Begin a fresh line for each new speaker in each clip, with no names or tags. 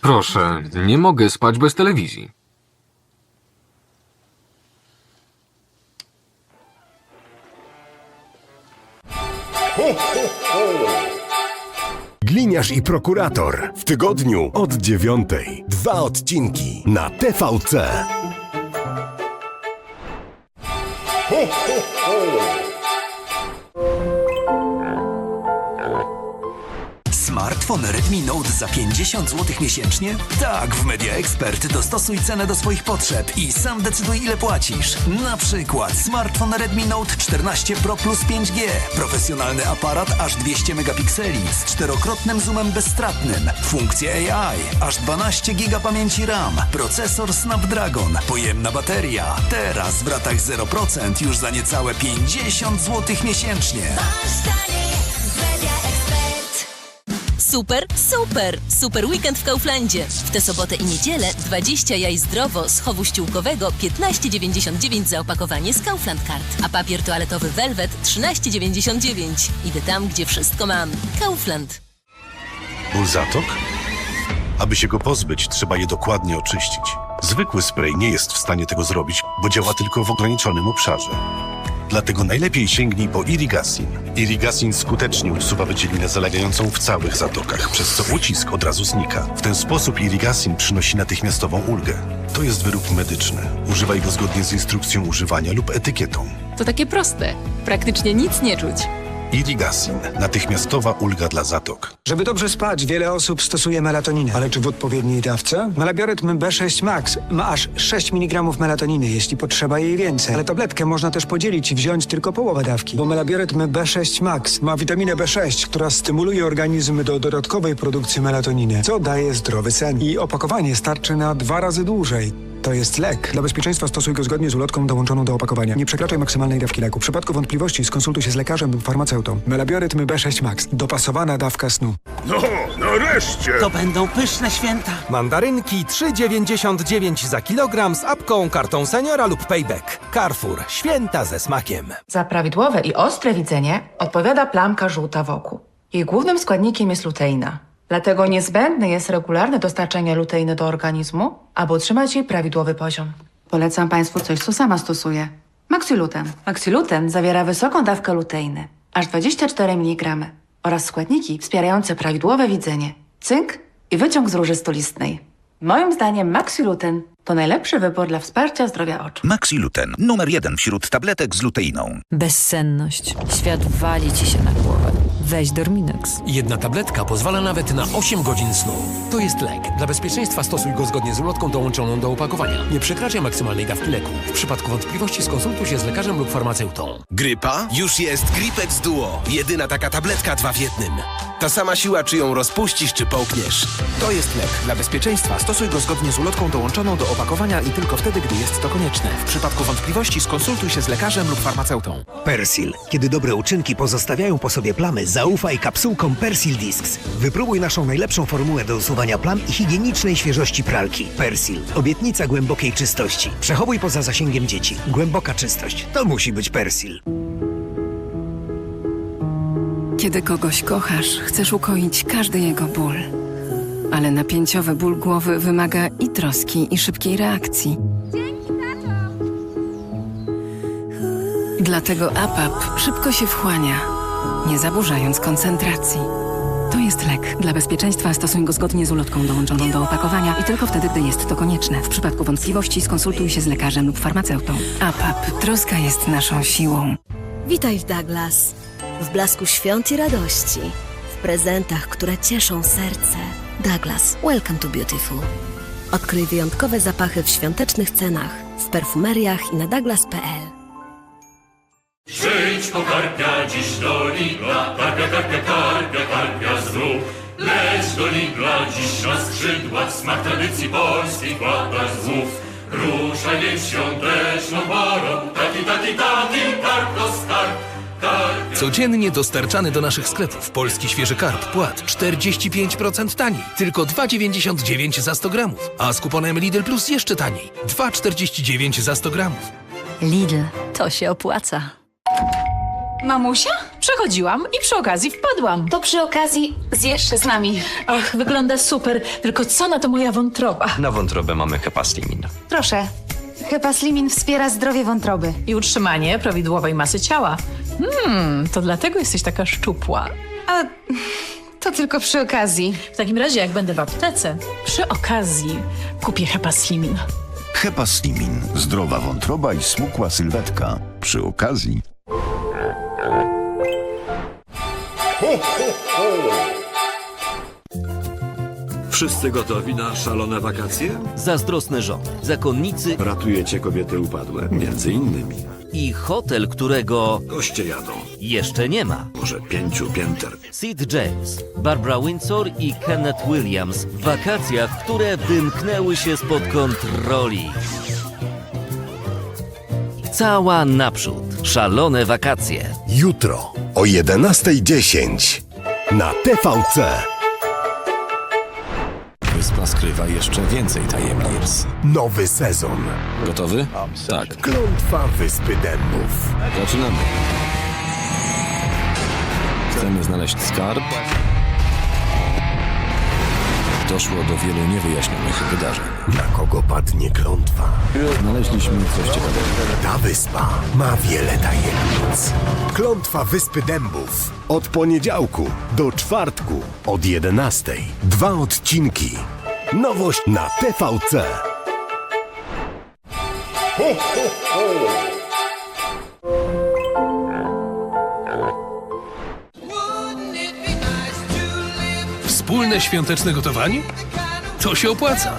Proszę, nie mogę spać bez telewizji.
Gliniarz i prokurator w tygodniu od dziewiątej. Dwa odcinki na TVC.
Smartfon Redmi Note za 50 zł miesięcznie? Tak, w Media Expert dostosuj cenę do swoich potrzeb i sam decyduj ile płacisz. Na przykład smartfon Redmi Note 14 Pro Plus 5G. Profesjonalny aparat aż 200 megapikseli z czterokrotnym zoomem bezstratnym. Funkcje AI, aż 12 giga pamięci RAM. Procesor Snapdragon, pojemna bateria. Teraz w ratach 0% już za niecałe 50 zł miesięcznie.
Super, super! Super weekend w Kauflandzie. W tę sobotę i niedzielę 20 jaj zdrowo z chowu ściółkowego 15,99 za opakowanie z Kaufland Card. A papier toaletowy Velvet 13,99. Idę tam, gdzie wszystko mam. Kaufland.
Ból zatok? Aby się go pozbyć, trzeba je dokładnie oczyścić. Zwykły spray nie jest w stanie tego zrobić, bo działa tylko w ograniczonym obszarze. Dlatego najlepiej sięgnij po Irigasin. Irigasin skutecznie usuwa wydzielinę zalegającą w całych zatokach, przez co ucisk od razu znika. W ten sposób Irigasin przynosi natychmiastową ulgę. To jest wyrób medyczny. Używaj go zgodnie z instrukcją używania lub etykietą.
To takie proste. Praktycznie nic nie czuć.
Irigasin. Natychmiastowa ulga dla zatok.
Żeby dobrze spać, wiele osób stosuje melatoninę. Ale czy w odpowiedniej dawce? Melabiorytm B6 Max ma aż 6 mg melatoniny, jeśli potrzeba jej więcej. Ale tabletkę można też podzielić i wziąć tylko połowę dawki. Bo melabiorytm B6 Max ma witaminę B6, która stymuluje organizm do dodatkowej produkcji melatoniny, co daje zdrowy sen. I opakowanie starczy na dwa razy dłużej. To jest lek. Dla bezpieczeństwa stosuj go zgodnie z ulotką dołączoną do opakowania. Nie przekraczaj maksymalnej dawki leku. W przypadku wątpliwości skonsultuj się z lekarzem lub farmaceutą. Melabiorytm B6 Max. Dopasowana dawka snu.
To będą pyszne święta.
Mandarynki 3,99 za kilogram z apką, kartą seniora lub payback. Carrefour. Święta ze smakiem.
Za prawidłowe i ostre widzenie odpowiada plamka żółta wokół. Jej głównym składnikiem jest luteina. Dlatego niezbędne jest regularne dostarczanie luteiny do organizmu, aby utrzymać jej prawidłowy poziom. Polecam Państwu coś, co sama stosuję. Maxiluten. Maxiluten zawiera wysoką dawkę luteiny, aż 24 mg, oraz składniki wspierające prawidłowe widzenie, cynk i wyciąg z róży stolistnej. Moim zdaniem Maxiluten to najlepszy wybór dla wsparcia zdrowia oczu.
Maxiluten, numer jeden wśród tabletek z luteiną.
Bezsenność. Świat wali ci się na głowę. Weź Dorminex.
Jedna tabletka pozwala nawet na 8 godzin snu. To jest lek. Dla bezpieczeństwa stosuj go zgodnie z ulotką dołączoną do opakowania. Nie przekraczaj maksymalnej dawki leku. W przypadku wątpliwości skonsultuj się z lekarzem lub farmaceutą.
Grypa? Już jest Gripex Duo. Jedyna taka tabletka dwa w jednym. Ta sama siła, czy ją rozpuścisz, czy połkniesz.
To jest lek. Dla bezpieczeństwa stosuj go zgodnie z ulotką dołączoną do opakowania i tylko wtedy, gdy jest to konieczne. W przypadku wątpliwości skonsultuj się z lekarzem lub farmaceutą.
Persil. Kiedy dobre uczynki pozostawiają po sobie plamy, zaufaj kapsułkom Persil Discs. Wypróbuj naszą najlepszą formułę do usuwania plam i higienicznej świeżości pralki. Persil. Obietnica głębokiej czystości. Przechowuj poza zasięgiem dzieci. Głęboka czystość. To musi być Persil.
Kiedy kogoś kochasz, chcesz ukoić każdy jego ból. Ale napięciowy ból głowy wymaga i troski, i szybkiej reakcji. Dlatego APAP szybko się wchłania, nie zaburzając koncentracji. To jest lek. Dla bezpieczeństwa stosuj go zgodnie z ulotką dołączoną do opakowania i tylko wtedy, gdy jest to konieczne. W przypadku wątpliwości skonsultuj się z lekarzem lub farmaceutą. APAP. Troska jest naszą siłą.
Witaj w Douglas. W blasku świąt i radości. W prezentach, które cieszą serce. Douglas, welcome to beautiful. Odkryj wyjątkowe zapachy w świątecznych cenach, w perfumeriach i na douglas.pl.
Przyjdź po karpia dziś do Lidla, karpia, karpia, karpia, karpia znów. Leć do Lidla dziś na skrzydłach, smak tradycji polskiej wkładasz znów. Ruszaj więc świąteczną parą, taki, taki, taki, karpio skarb. Karpia.
Codziennie dostarczany do naszych sklepów polski świeży karp płat 45% taniej. Tylko 2,99 za 100 gramów. A z kuponem Lidl Plus jeszcze taniej. 2,49 za 100 gramów.
Lidl, to się opłaca.
Mamusia?
Przechodziłam i przy okazji wpadłam.
To przy okazji zjesz z nami.
Ach, wygląda super, tylko co na to moja wątroba?
Na wątrobę mamy hepaslimin.
Proszę. Hepaslimin wspiera zdrowie wątroby.
I utrzymanie prawidłowej masy ciała. Hmm, to dlatego jesteś taka szczupła.
A to tylko przy okazji.
W takim razie, jak będę w aptece, przy okazji kupię hepaslimin.
Hepaslimin. Zdrowa wątroba i smukła sylwetka. Przy okazji.
Wszyscy gotowi na szalone wakacje?
Zazdrosne żony, zakonnicy
Ratujecie kobiety upadłe, między innymi.
i hotel, którego
Goście jadą,
jeszcze nie ma.
może pięciu pięter.
Sid James, Barbara Windsor i Kenneth Williams w wakacjach, które wymknęły się spod kontroli. Cała naprzód. Szalone wakacje.
Jutro o 11.10 na TVC.
Jeszcze więcej tajemnic.
Nowy sezon.
Gotowy? Tak.
Klątwa Wyspy Dębów.
Zaczynamy. Chcemy znaleźć skarb. Doszło do wielu niewyjaśnionych wydarzeń.
Na kogo padnie klątwa?
Znaleźliśmy coś ciekawego.
Ta wyspa ma wiele tajemnic. Klątwa Wyspy Dębów. Od poniedziałku do czwartku od 11. Dwa odcinki. Nowość na TVC.
Wspólne świąteczne gotowanie? To się opłaca.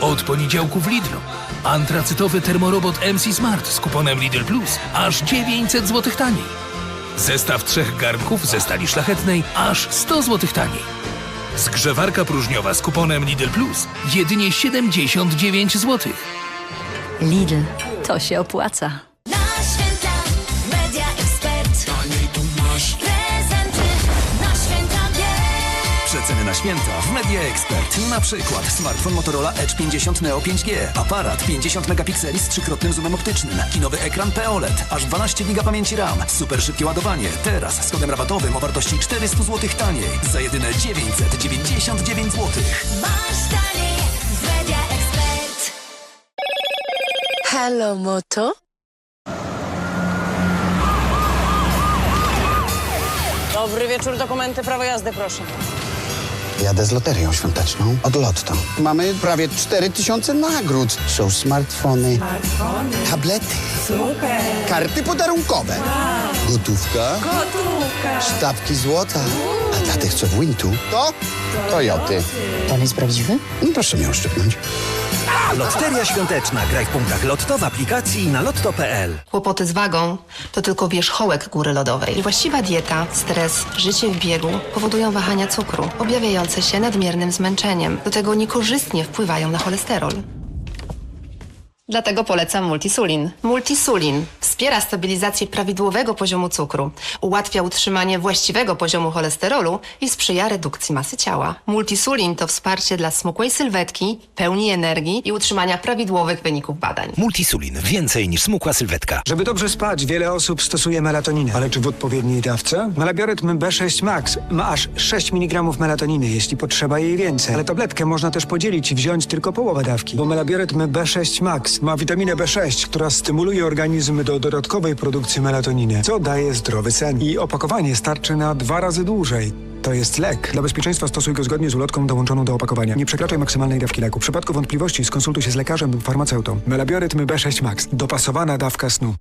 Od poniedziałku w Lidlu. Antracytowy termorobot MC Smart z kuponem Lidl Plus aż 900 zł taniej. Zestaw trzech garnków ze stali szlachetnej aż 100 zł taniej. Zgrzewarka próżniowa z kuponem Lidl Plus jedynie 79 zł.
Lidl, to się opłaca.
Przeceny na święta w Media Expert. Na przykład smartfon Motorola Edge 50 Neo 5G, aparat 50 megapikseli z trzykrotnym zoomem optycznym, i nowy ekran POLED, aż 12 GB pamięci RAM, super szybkie ładowanie. Teraz z kodem rabatowym o wartości 400 zł taniej za jedyne 999 zł.
Masz taniej w Media Expert.
Halo, Moto?
Dobry wieczór, dokumenty prawo jazdy, proszę.
Jadę z loterią świąteczną od Lotto. Mamy prawie 4000 nagród. Są smartfony, tablety, karty podarunkowe, gotówka, sztabki złota. A dla tych, co w Wintu, to Toyoty.
Pan jest prawdziwy?
No proszę mnie uszczypnąć.
Loteria świąteczna. Graj w punktach Lotto w aplikacji na lotto.pl.
Kłopoty z wagą to tylko wierzchołek góry lodowej. Niewłaściwa dieta, stres, życie w biegu powodują wahania cukru, objawiające się nadmiernym zmęczeniem. Do tego niekorzystnie wpływają na cholesterol. Dlatego polecam Multisulin. Multisulin wspiera stabilizację prawidłowego poziomu cukru, ułatwia utrzymanie właściwego poziomu cholesterolu i sprzyja redukcji masy ciała. Multisulin to wsparcie dla smukłej sylwetki, pełni energii i utrzymania prawidłowych wyników badań.
Multisulin. Więcej niż smukła sylwetka.
Żeby dobrze spać, wiele osób stosuje melatoninę. Ale czy w odpowiedniej dawce? Melabiorytm B6 Max ma aż 6 mg melatoniny, jeśli potrzeba jej więcej. Ale tabletkę można też podzielić i wziąć tylko połowę dawki. Bo melabiorytm B6 Max ma witaminę B6, która stymuluje organizm do dodatkowej produkcji melatoniny, co daje zdrowy sen. I opakowanie starczy na dwa razy dłużej. To jest lek. Dla bezpieczeństwa stosuj go zgodnie z ulotką dołączoną do opakowania. Nie przekraczaj maksymalnej dawki leku. W przypadku wątpliwości skonsultuj się z lekarzem lub farmaceutą. Melabiorytm B6 Max. Dopasowana dawka snu.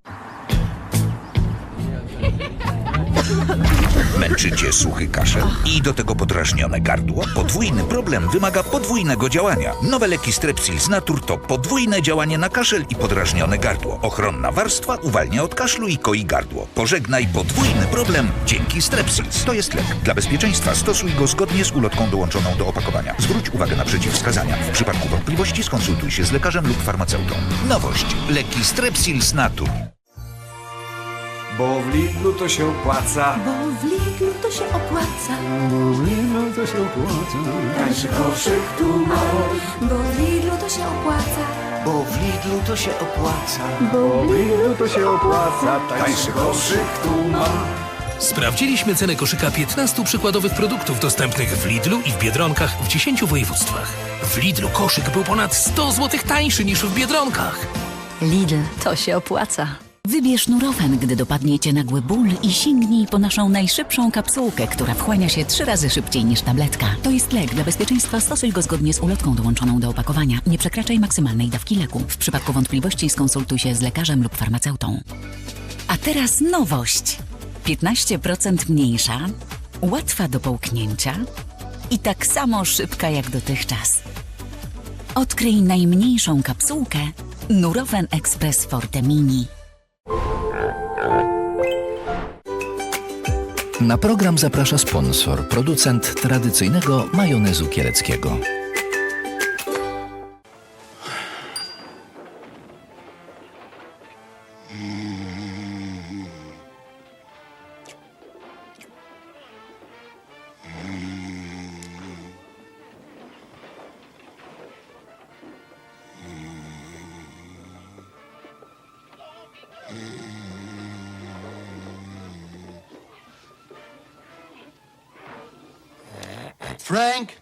Cię suchy kaszel i do tego podrażnione gardło? Podwójny problem wymaga podwójnego działania. Nowe leki Strepsils Natur to podwójne działanie na kaszel i podrażnione gardło. Ochronna warstwa uwalnia od kaszlu i koi gardło. Pożegnaj podwójny problem dzięki Strepsils. To jest lek. Dla bezpieczeństwa stosuj go zgodnie z ulotką dołączoną do opakowania. Zwróć uwagę na przeciwwskazania. W przypadku wątpliwości skonsultuj się z lekarzem lub farmaceutą. Nowość. Leki Strepsils Natur.
Bo w Lidlu to się opłaca.
Bo w Lidlu to się opłaca.
Bo w Lidlu to się opłaca.
Tańszy koszyk tu masz. Bo w Lidlu to się opłaca.
Bo w Lidlu to się opłaca.
Bo w
Lidlu to się opłaca. Tańszy koszyk tu masz.
Sprawdziliśmy cenę koszyka 15 przykładowych produktów dostępnych w Lidlu i w Biedronkach w 10 województwach. W Lidlu koszyk był ponad 100 zł tańszy niż w Biedronkach.
Lidl, to się opłaca. Wybierz Nurofen, gdy dopadniecie nagły ból i sięgnij po naszą najszybszą kapsułkę, która wchłania się trzy razy szybciej niż tabletka. To jest lek. Dla bezpieczeństwa stosuj go zgodnie z ulotką dołączoną do opakowania. Nie przekraczaj maksymalnej dawki leku. W przypadku wątpliwości skonsultuj się z lekarzem lub farmaceutą. A teraz nowość. 15% mniejsza, łatwa do połknięcia i tak samo szybka jak dotychczas. Odkryj najmniejszą kapsułkę Nurofen Express Forte Mini.
Na program zaprasza sponsor, producent tradycyjnego majonezu kieleckiego.
Frank?